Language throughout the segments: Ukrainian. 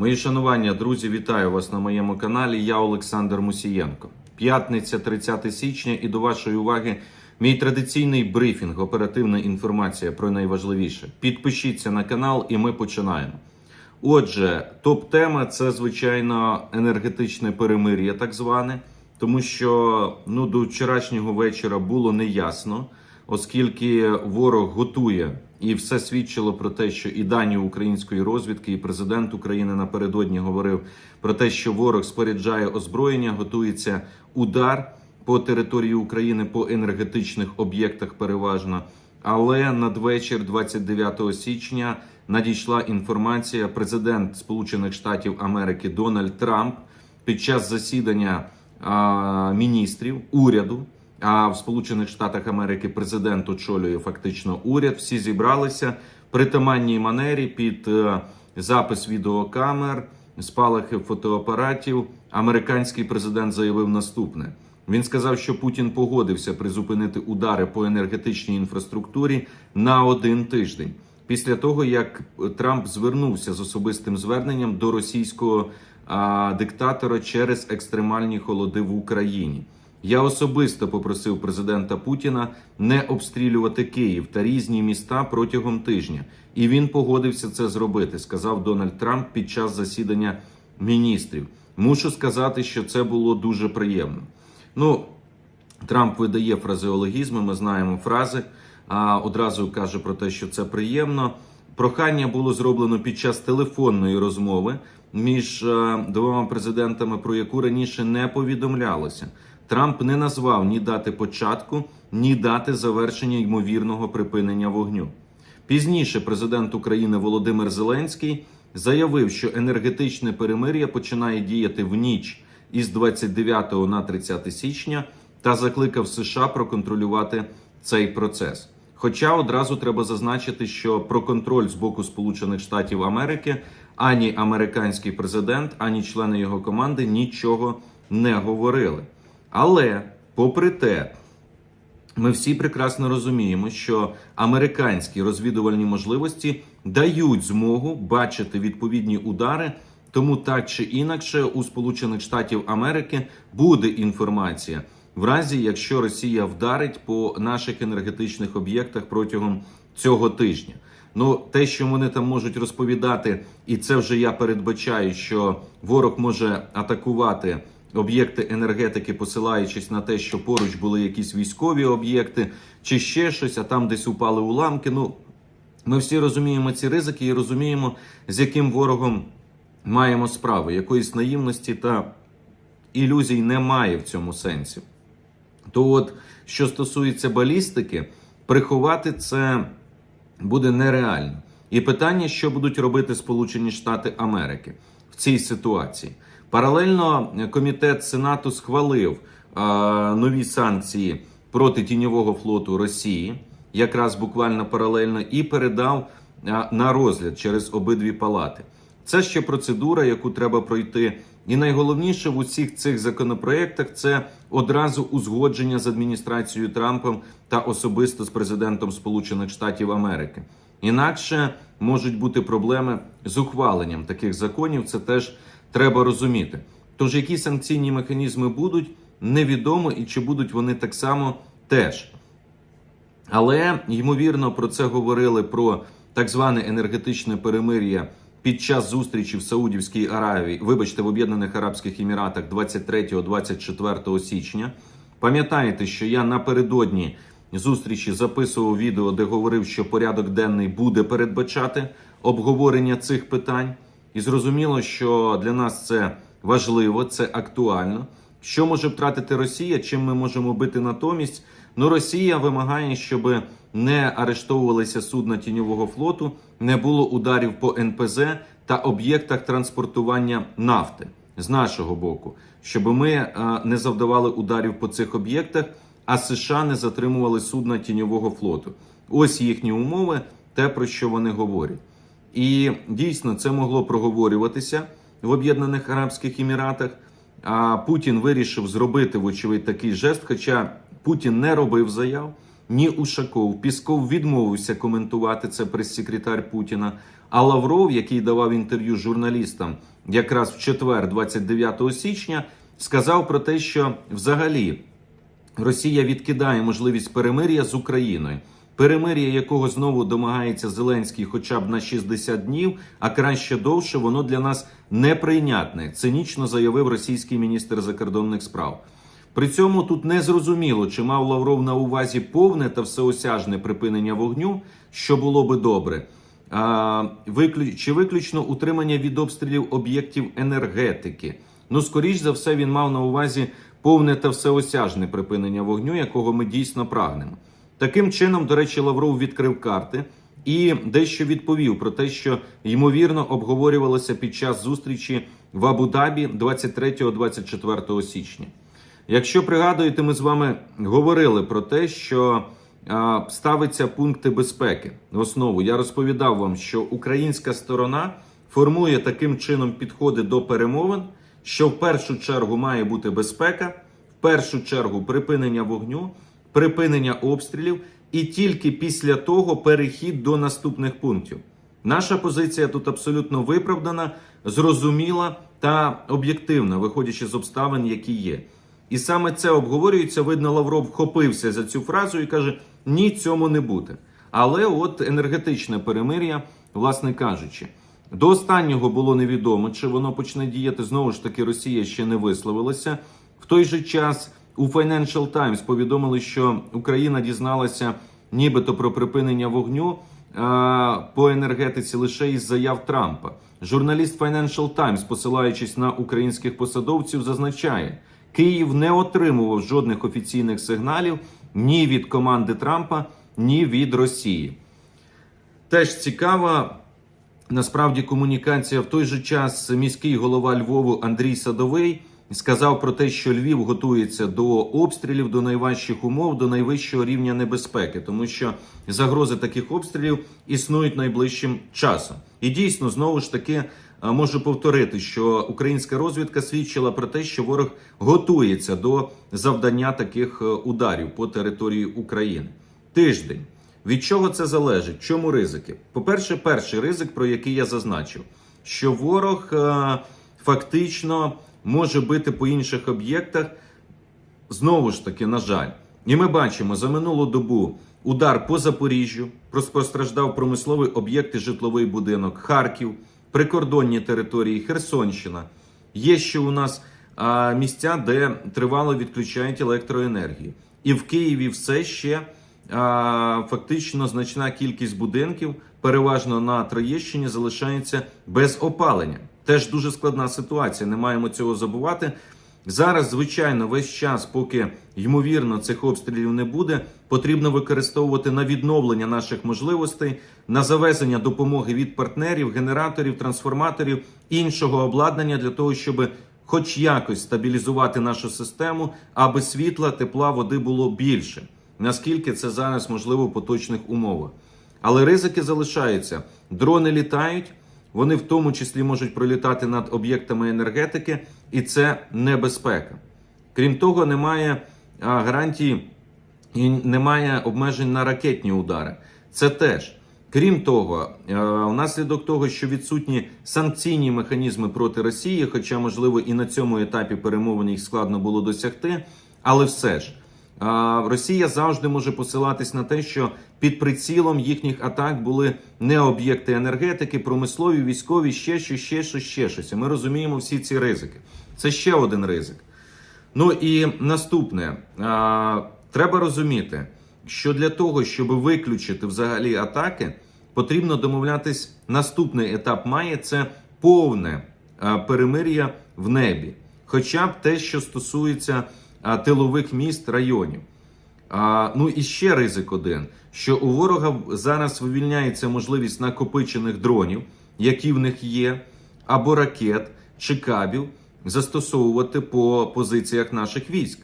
Мої шанування, друзі, вітаю вас на моєму каналі. Я Олександр Мусієнко. П'ятниця, 30 січня, і до вашої уваги мій традиційний брифінг, оперативна інформація про найважливіше. Підпишіться на канал, і ми починаємо. Отже, топ-тема це звичайно енергетичне перемир'я, так зване, тому що ну до вчорашнього вечора було неясно, оскільки ворог готує і все свідчило про те, що і дані української розвідки, і президент України напередодні говорив про те, що ворог споряджає озброєння, готується удар по території України по енергетичних об'єктах, переважно. Але надвечір, 29 січня, надійшла інформація. Президент Сполучених Штатів Америки Дональд Трамп під час засідання а, міністрів уряду. А в Сполучених Штатах Америки президент очолює фактично уряд. Всі зібралися при таманній манері під е, запис відеокамер, спалахи фотоапаратів. Американський президент заявив наступне. Він сказав, що Путін погодився призупинити удари по енергетичній інфраструктурі на один тиждень після того, як Трамп звернувся з особистим зверненням до російського а, диктатора через екстремальні холоди в Україні. Я особисто попросив президента Путіна не обстрілювати Київ та різні міста протягом тижня, і він погодився це зробити, сказав Дональд Трамп під час засідання міністрів. Мушу сказати, що це було дуже приємно. Ну, Трамп видає фразеологізми, ми знаємо фрази, а одразу каже про те, що це приємно. Прохання було зроблено під час телефонної розмови між е, двома президентами, про яку раніше не повідомлялося. Трамп не назвав ні дати початку, ні дати завершення ймовірного припинення вогню. Пізніше президент України Володимир Зеленський заявив, що енергетичне перемир'я починає діяти в ніч із 29 на 30 січня та закликав США проконтролювати цей процес. Хоча одразу треба зазначити, що про контроль з боку Сполучених Штатів Америки ані американський президент, ані члени його команди нічого не говорили. Але, попри те, ми всі прекрасно розуміємо, що американські розвідувальні можливості дають змогу бачити відповідні удари. Тому так чи інакше у Сполучених Штатів Америки буде інформація в разі, якщо Росія вдарить по наших енергетичних об'єктах протягом цього тижня. Ну, те, що вони там можуть розповідати, і це вже я передбачаю, що ворог може атакувати об'єкти енергетики, посилаючись на те, що поруч були якісь військові об'єкти чи ще щось, а там десь упали уламки. Ну ми всі розуміємо ці ризики і розуміємо, з яким ворогом маємо справу. Якоїсь наївності та ілюзій немає в цьому сенсі. То, от, що стосується балістики, приховати це буде нереально. І питання, що будуть робити Сполучені Штати Америки в цій ситуації. Паралельно комітет Сенату схвалив е, нові санкції проти тіньового флоту Росії, якраз буквально паралельно, і передав е, на розгляд через обидві палати. Це ще процедура, яку треба пройти. І найголовніше в усіх цих законопроєктах це одразу узгодження з адміністрацією Трампом та особисто з президентом Сполучених Штатів Америки. Інакше можуть бути проблеми з ухваленням таких законів. Це теж треба розуміти. Тож які санкційні механізми будуть, невідомо і чи будуть вони так само теж. Але ймовірно про це говорили про так зване енергетичне перемир'я під час зустрічі в Саудівській Аравії, вибачте, в Об'єднаних Арабських Еміратах 23-24 січня. Пам'ятаєте, що я напередодні зустрічі записував відео, де говорив, що порядок денний буде передбачати обговорення цих питань, і зрозуміло, що для нас це важливо, це актуально. Що може втратити Росія? Чим ми можемо бити натомість? Ну, Росія вимагає, щоб не арештовувалися судна тіньового флоту, не було ударів по НПЗ та об'єктах транспортування нафти з нашого боку, щоб ми е, не завдавали ударів по цих об'єктах, а США не затримували судна тіньового флоту. Ось їхні умови, те про що вони говорять. І дійсно це могло проговорюватися в Об'єднаних Арабських Еміратах. А Путін вирішив зробити вочевидь такий жест. Хоча Путін не робив заяв, ні Ушаков. Пісков відмовився коментувати це прес-секретар Путіна. А Лавров, який давав інтерв'ю журналістам якраз в четвер, 29 січня, сказав про те, що взагалі Росія відкидає можливість перемир'я з Україною. Перемир'я, якого знову домагається Зеленський, хоча б на 60 днів, а краще довше, воно для нас неприйнятне. Цинічно заявив російський міністр закордонних справ. При цьому тут не зрозуміло, чи мав Лавров на увазі повне та всеосяжне припинення вогню, що було би добре, а, чи виключно утримання від обстрілів об'єктів енергетики. Ну, скоріш за все, він мав на увазі повне та всеосяжне припинення вогню, якого ми дійсно прагнемо. Таким чином, до речі, Лавров відкрив карти і дещо відповів про те, що ймовірно обговорювалося під час зустрічі в Абу-Дабі 23-24 січня. Якщо пригадуєте, ми з вами говорили про те, що ставиться пункти безпеки в основу. Я розповідав вам, що українська сторона формує таким чином підходи до перемовин, що в першу чергу має бути безпека, в першу чергу припинення вогню, припинення обстрілів, і тільки після того перехід до наступних пунктів. Наша позиція тут абсолютно виправдана, зрозуміла та об'єктивна, виходячи з обставин, які є. І саме це обговорюється. Видно, Лавров вхопився за цю фразу і каже: ні, цьому не буде. Але от енергетичне перемир'я, власне кажучи, до останнього було невідомо, чи воно почне діяти. Знову ж таки, Росія ще не висловилася. В той же час у Financial Times повідомили, що Україна дізналася нібито про припинення вогню а, по енергетиці лише із заяв Трампа. Журналіст Financial Times, посилаючись на українських посадовців, зазначає, Київ не отримував жодних офіційних сигналів ні від команди Трампа, ні від Росії. Теж цікава насправді комунікація в той же час міський голова Львову Андрій Садовий сказав про те, що Львів готується до обстрілів, до найважчих умов, до найвищого рівня небезпеки, тому що загрози таких обстрілів існують найближчим часом. І дійсно знову ж таки можу повторити, що українська розвідка свідчила про те, що ворог готується до завдання таких е, ударів по території України. Тиждень. Від чого це залежить? Чому ризики? По-перше, перший ризик, про який я зазначив, що ворог е, фактично може бити по інших об'єктах. Знову ж таки, на жаль, і ми бачимо за минулу добу удар по Запоріжжю, постраждав промисловий об'єкт і житловий будинок, Харків, прикордонні території, Херсонщина. Є ще у нас а, місця, де тривало відключають електроенергію. І в Києві все ще а, фактично значна кількість будинків, переважно на Троєщині, залишається без опалення. Теж дуже складна ситуація. Не маємо цього забувати. Зараз, звичайно, весь час, поки ймовірно цих обстрілів не буде, потрібно використовувати на відновлення наших можливостей, на завезення допомоги від партнерів, генераторів, трансформаторів, іншого обладнання для того, щоб хоч якось стабілізувати нашу систему, аби світла, тепла, води було більше. Наскільки це зараз можливо в поточних умовах. Але ризики залишаються. Дрони літають, вони в тому числі можуть пролітати над об'єктами енергетики, і це небезпека. Крім того, немає а, гарантій і немає обмежень на ракетні удари. Це теж. Крім того, внаслідок того, що відсутні санкційні механізми проти Росії, хоча, можливо, і на цьому етапі перемовин їх складно було досягти, але все ж. Росія завжди може посилатись на те, що під прицілом їхніх атак були не об'єкти енергетики, промислові, військові, ще щось, ще щось, ще щось. І Ми розуміємо всі ці ризики. Це ще один ризик. Ну і наступне треба розуміти, що для того, щоб виключити взагалі атаки, потрібно домовлятись. Наступний етап має це повне перемир'я в небі, хоча б те, що стосується тилових міст районів. А, ну і ще ризик один: що у ворога зараз вивільняється можливість накопичених дронів, які в них є, або ракет чи кабів застосовувати по позиціях наших військ.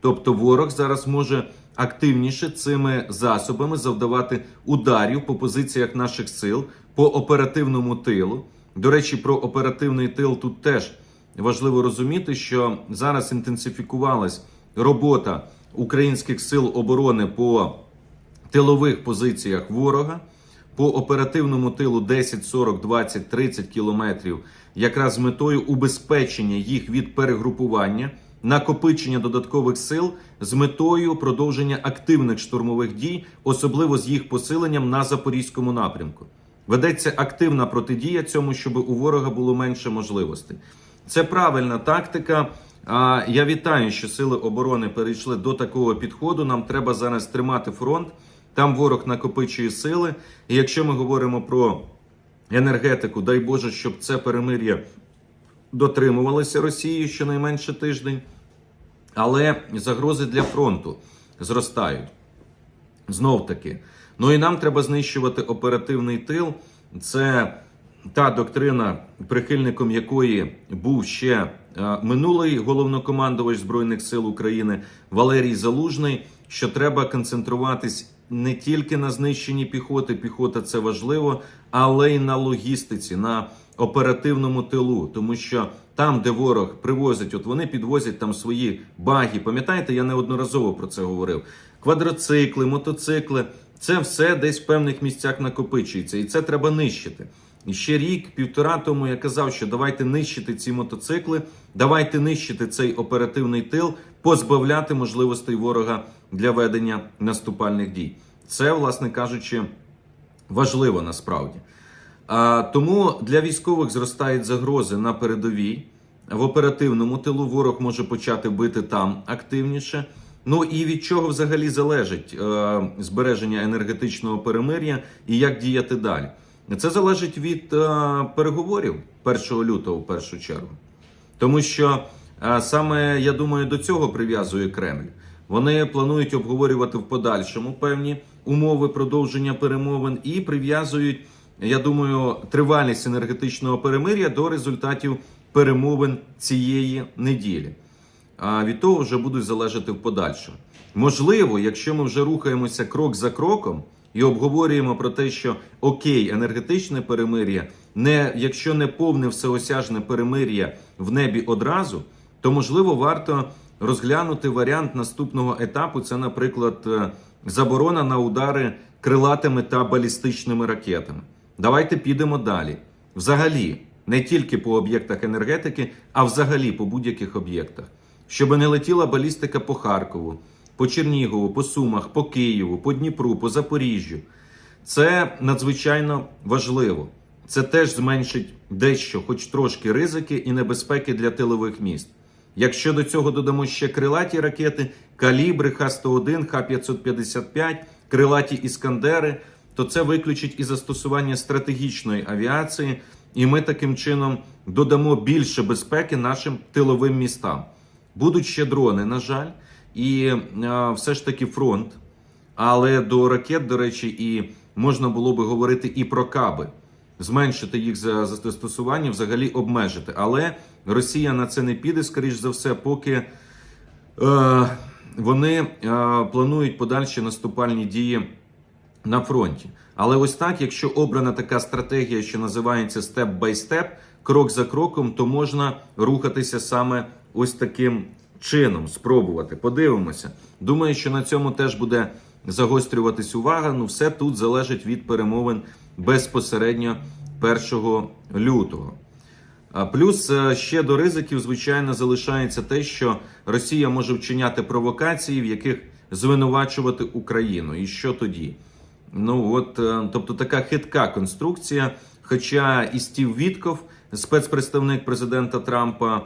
Тобто ворог зараз може активніше цими засобами завдавати ударів по позиціях наших сил, по оперативному тилу. До речі, про оперативний тил тут теж важливо розуміти, що зараз інтенсифікувалась робота українських сил оборони по тилових позиціях ворога, по оперативному тилу 10, 40, 20, 30 кілометрів, якраз з метою убезпечення їх від перегрупування, накопичення додаткових сил з метою продовження активних штурмових дій, особливо з їх посиленням на запорізькому напрямку. Ведеться активна протидія цьому, щоб у ворога було менше можливостей. Це правильна тактика. А, Я вітаю, що сили оборони перейшли до такого підходу. Нам треба зараз тримати фронт. Там ворог накопичує сили. І якщо ми говоримо про енергетику, дай Боже, щоб це перемир'я дотримувалося Росією щонайменше тиждень. Але загрози для фронту зростають. Знов таки. Ну і нам треба знищувати оперативний тил. Це та доктрина, прихильником якої був ще е, минулий головнокомандувач Збройних сил України Валерій Залужний. Що треба концентруватись не тільки на знищенні піхоти, піхота це важливо, але й на логістиці, на оперативному тилу, тому що там, де ворог привозить, от вони підвозять там свої баги. Пам'ятаєте, я неодноразово про це говорив. Квадроцикли, мотоцикли це все десь в певних місцях накопичується, і це треба нищити. І ще рік, півтора тому я казав, що давайте нищити ці мотоцикли, давайте нищити цей оперативний тил, позбавляти можливостей ворога для ведення наступальних дій. Це, власне кажучи, важливо насправді. А, тому для військових зростають загрози на передовій. В оперативному тилу ворог може почати бити там активніше. Ну і від чого взагалі залежить е, збереження енергетичного перемир'я і як діяти далі? Це залежить від е, переговорів 1 лютого, в першу чергу. Тому що е, саме я думаю, до цього прив'язує Кремль. Вони планують обговорювати в подальшому певні умови продовження перемовин і прив'язують, я думаю, тривалість енергетичного перемир'я до результатів перемовин цієї неділі. А від того вже будуть залежати в подальшому. Можливо, якщо ми вже рухаємося крок за кроком і обговорюємо про те, що окей, енергетичне перемир'я, не якщо не повне всеосяжне перемир'я в небі одразу, то можливо варто розглянути варіант наступного етапу. Це, наприклад, е, заборона на удари крилатими та балістичними ракетами. Давайте підемо далі. Взагалі, не тільки по об'єктах енергетики, а взагалі по будь-яких об'єктах, щоб не летіла балістика по Харкову, по Чернігову, по Сумах, по Києву, по Дніпру, по Запоріжжю. Це надзвичайно важливо. Це теж зменшить дещо, хоч трошки ризики і небезпеки для тилових міст. Якщо до цього додамо ще крилаті ракети, калібри Х-101, Х-555, крилаті іскандери, то це виключить і застосування стратегічної авіації, і ми таким чином додамо більше безпеки нашим тиловим містам. Будуть ще дрони, на жаль, і е, все ж таки фронт. Але до ракет, до речі, і можна було би говорити і про каби, зменшити їх за застосування, взагалі обмежити. Але Росія на це не піде, скоріш за все, поки е, вони е, планують подальші наступальні дії на фронті. Але ось так, якщо обрана така стратегія, що називається степ бай степ, крок за кроком, то можна рухатися саме ось таким чином, спробувати. Подивимося. Думаю, що на цьому теж буде загострюватись увага. Ну, все тут залежить від перемовин безпосередньо 1 лютого. Плюс е, ще до ризиків, звичайно, залишається те, що Росія може вчиняти провокації, в яких звинувачувати Україну. І що тоді? Ну от, е, тобто така хитка конструкція. Хоча і Стів Вітков, спецпредставник президента Трампа,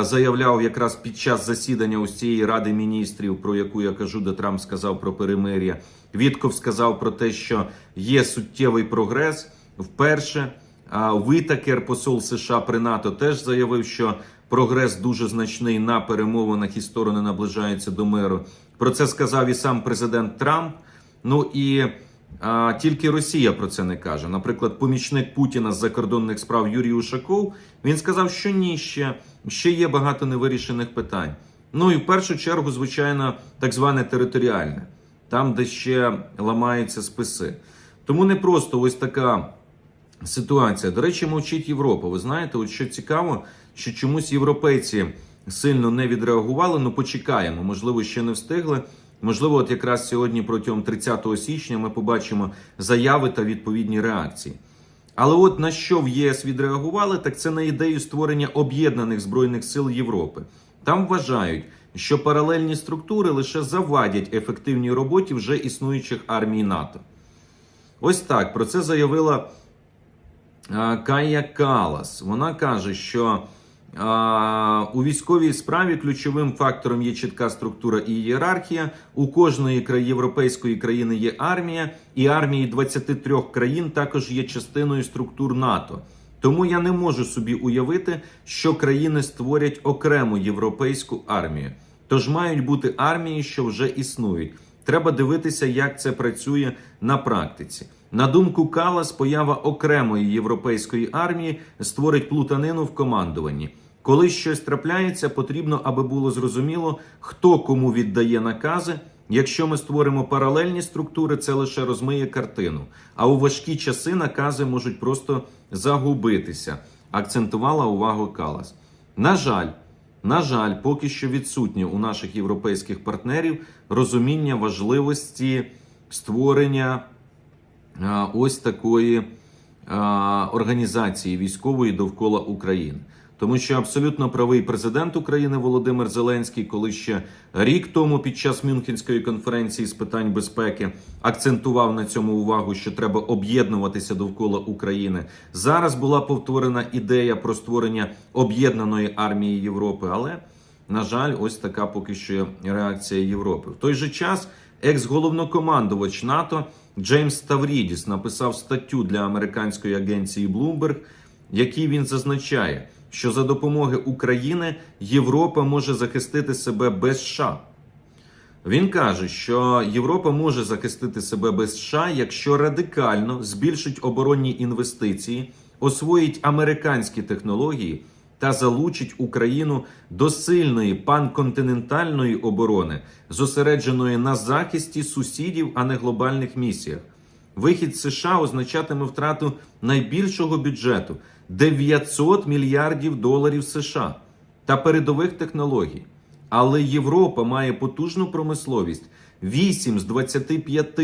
заявляв якраз під час засідання ось цієї ради міністрів, про яку я кажу, де Трамп сказав про перемир'я. Вітков сказав про те, що є суттєвий прогрес вперше. Витакер, посол США при НАТО, теж заявив, що прогрес дуже значний на перемовинах і сторони наближаються до миру. Про це сказав і сам президент Трамп. Ну і а, тільки Росія про це не каже. Наприклад, помічник Путіна з закордонних справ Юрій Ушаков він сказав, що ні, ще, ще є багато невирішених питань. Ну і в першу чергу, звичайно, так зване територіальне, там, де ще ламаються списи. Тому не просто ось така ситуація. До речі, мовчить Європа. Ви знаєте, от що цікаво, що чомусь європейці сильно не відреагували. Ну почекаємо, можливо, ще не встигли. Можливо, от якраз сьогодні протягом 30 січня ми побачимо заяви та відповідні реакції. Але от на що в ЄС відреагували, так це на ідею створення об'єднаних збройних сил Європи. Там вважають, що паралельні структури лише завадять ефективній роботі вже існуючих армій НАТО. Ось так про це заявила Кая Калас. Вона каже, що у військовій справі ключовим фактором є чітка структура і ієрархія. У кожної європейської країни є армія, і армії 23 країн також є частиною структур НАТО. Тому я не можу собі уявити, що країни створять окрему європейську армію. Тож мають бути армії, що вже існують. Треба дивитися, як це працює на практиці. На думку Калас, поява окремої європейської армії створить плутанину в командуванні. Коли щось трапляється, потрібно, аби було зрозуміло, хто кому віддає накази. Якщо ми створимо паралельні структури, це лише розмиє картину. А у важкі часи накази можуть просто загубитися. Акцентувала увагу Калас. На жаль, на жаль, поки що відсутнє у наших європейських партнерів розуміння важливості створення ось такої організації військової довкола України. Тому що абсолютно правий президент України Володимир Зеленський, коли ще рік тому під час Мюнхенської конференції з питань безпеки акцентував на цьому увагу, що треба об'єднуватися довкола України. Зараз була повторена ідея про створення об'єднаної армії Європи, але на жаль, ось така поки що реакція Європи. В той же час екс-головнокомандувач НАТО Джеймс Ставрідіс написав статтю для американської агенції Bloomberg, якій він зазначає, що за допомоги України Європа може захистити себе без США. Він каже, що Європа може захистити себе без США, якщо радикально збільшить оборонні інвестиції, освоїть американські технології та залучить Україну до сильної панконтинентальної оборони, зосередженої на захисті сусідів, а не глобальних місіях. Вихід США означатиме втрату найбільшого бюджету 900 мільярдів доларів США та передових технологій. Але Європа має потужну промисловість 8 з 25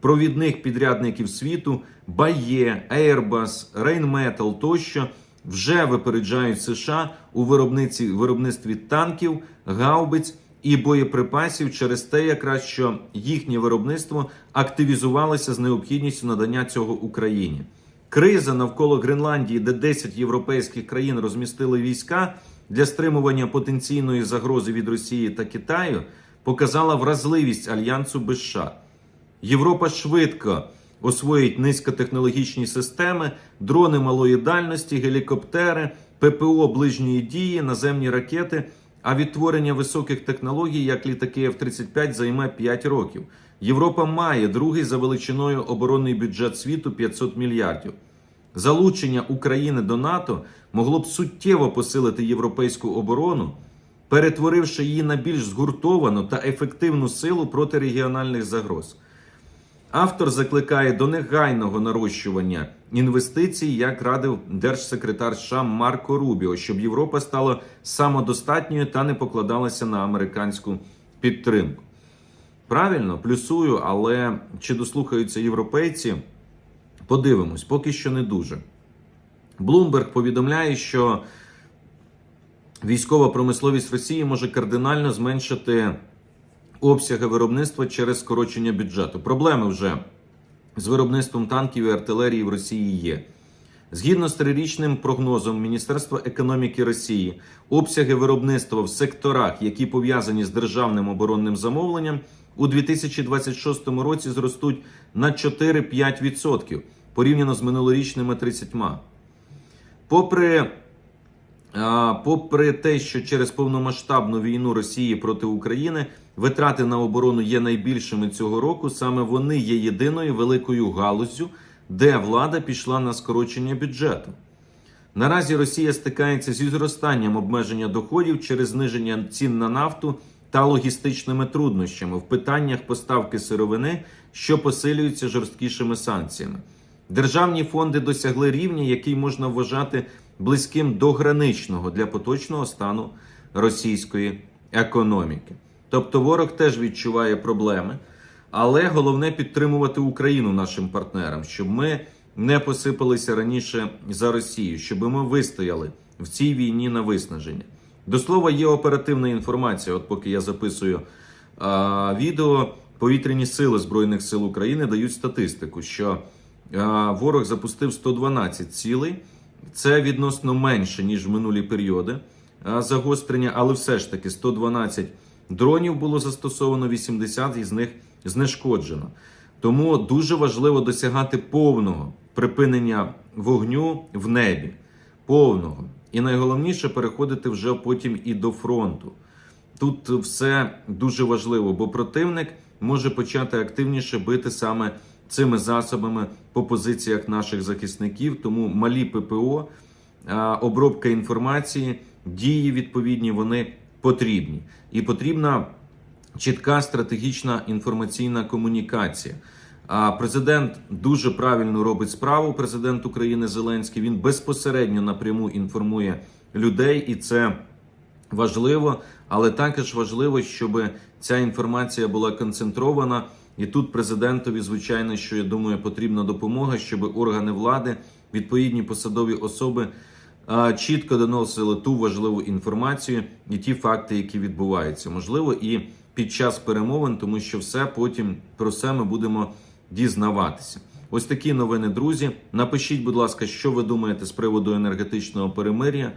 провідних підрядників світу Bayer, Airbus, Rheinmetall тощо вже випереджають США у виробництві танків, гаубиць і боєприпасів через те, якраз що їхнє виробництво активізувалося з необхідністю надання цього Україні. Криза навколо Гренландії, де 10 європейських країн розмістили війська для стримування потенційної загрози від Росії та Китаю, показала вразливість альянсу без США. Європа швидко освоїть низькотехнологічні системи, дрони малої дальності, гелікоптери, ППО ближньої дії, наземні ракети. А відтворення високих технологій, як літаки F-35, займе 5 років. Європа має другий за величиною оборонний бюджет світу 500 мільярдів. Залучення України до НАТО могло б суттєво посилити європейську оборону, перетворивши її на більш згуртовану та ефективну силу проти регіональних загроз. Автор закликає до негайного нарощування інвестицій, як радив держсекретар США Марко Рубіо, щоб Європа стала самодостатньою та не покладалася на американську підтримку. Правильно, плюсую, але чи дослухаються європейці? Подивимось, поки що не дуже. Блумберг повідомляє, що військова промисловість Росії може кардинально зменшити обсяги виробництва через скорочення бюджету. Проблеми вже з виробництвом танків і артилерії в Росії є. Згідно з трирічним прогнозом Міністерства економіки Росії, обсяги виробництва в секторах, які пов'язані з державним оборонним замовленням, у 2026 році зростуть на 4-5% порівняно з минулорічними 30%. Попри Попри те, що через повномасштабну війну Росії проти України витрати на оборону є найбільшими цього року, саме вони є єдиною великою галуззю, де влада пішла на скорочення бюджету. Наразі Росія стикається зі зростанням обмеження доходів через зниження цін на нафту та логістичними труднощами в питаннях поставки сировини, що посилюються жорсткішими санкціями. Державні фонди досягли рівня, який можна вважати близьким до граничного для поточного стану російської економіки. Тобто ворог теж відчуває проблеми, але головне підтримувати Україну нашим партнерам, щоб ми не посипалися раніше за Росію, щоб ми вистояли в цій війні на виснаження. До слова, є оперативна інформація. От поки я записую а, відео, повітряні сили Збройних сил України дають статистику, що а, ворог запустив 112 цілей. Це відносно менше ніж в минулі періоди загострення, але все ж таки 112 дронів було застосовано, 80 із них знешкоджено. Тому дуже важливо досягати повного припинення вогню в небі, повного. І найголовніше переходити вже потім і до фронту. Тут все дуже важливо, бо противник може почати активніше бити саме цими засобами по позиціях наших захисників. Тому малі ППО, обробка інформації, дії відповідні вони потрібні. І потрібна чітка стратегічна інформаційна комунікація. Президент дуже правильно робить справу. Президент України Зеленський він безпосередньо напряму інформує людей, і це важливо, але також важливо, щоб ця інформація була концентрована. І тут президентові, звичайно, що я думаю, потрібна допомога, щоб органи влади, відповідні посадові особи чітко доносили ту важливу інформацію і ті факти, які відбуваються. Можливо, і під час перемовин, тому що все потім про все ми будемо дізнаватися. Ось такі новини, друзі. Напишіть, будь ласка, що ви думаєте з приводу енергетичного перемир'я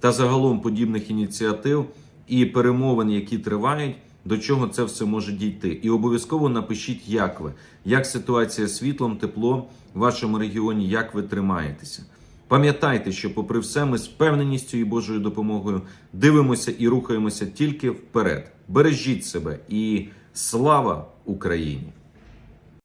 та загалом подібних ініціатив і перемовин, які тривають. До чого це все може дійти, і обов'язково напишіть, як ви, як ситуація з світлом, теплом в вашому регіоні, як ви тримаєтеся. Пам'ятайте, що, попри все, ми з впевненістю і Божою допомогою дивимося і рухаємося тільки вперед. Бережіть себе і слава Україні!